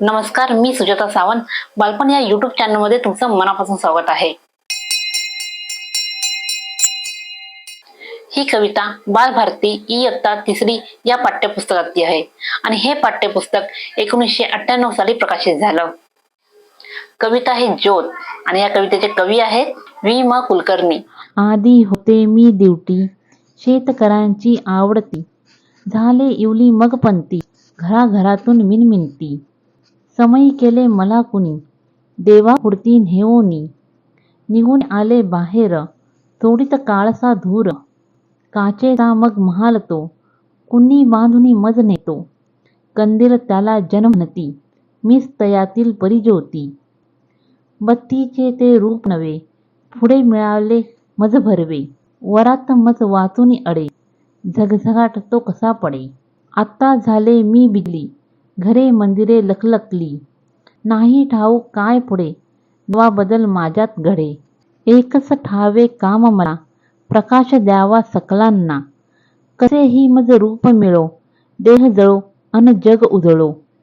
नमस्कार मी सुजाता सावंत. बालपण या युट्यूब चॅनलमध्ये तुमचं मनापासून स्वागत आहे. ही कविता बालभारती इयत्ता तिसरी या पाठ्यपुस्तकातली आहे. आणि हे पाठ्यपुस्तक एकोणीसशे अठ्ठ्याण्णव साली प्रकाशित झालं. कविता हे ज्योत आणि या कवितेचे कवी आहेत व्ही म कुलकर्णी. आधी होते मी दिवटी शेतकऱ्यांची आवडती. झाले इवली मग पंती. घराघरातून मिनमिनती. समयी केले मला कुणी. देवा पुरती नेओनी निघून आले बाहेर. तोडीत काळसा धूर. काचेचा मग महाल तो. कुणी बांधुनी मज नेतो. कंदील त्याला जन्मनती मीच तयातील परिज्योती बत्तीचे ते रूप नवे पुढे मिळाले मज भरवे. वरात मज वाचून अडे. झगझगाट तो कसा पडे. आत्ता झाले मी बिजली. घरे मंदिरे लखलखली. नाही ठाऊक काय पुढे? नवा बदल माझ्यात घडे. एकच ठावे काम मला. प्रकाश द्यावा सकलांना. कसेही मज रूप मिळो. देह जळो अन जग उजळो.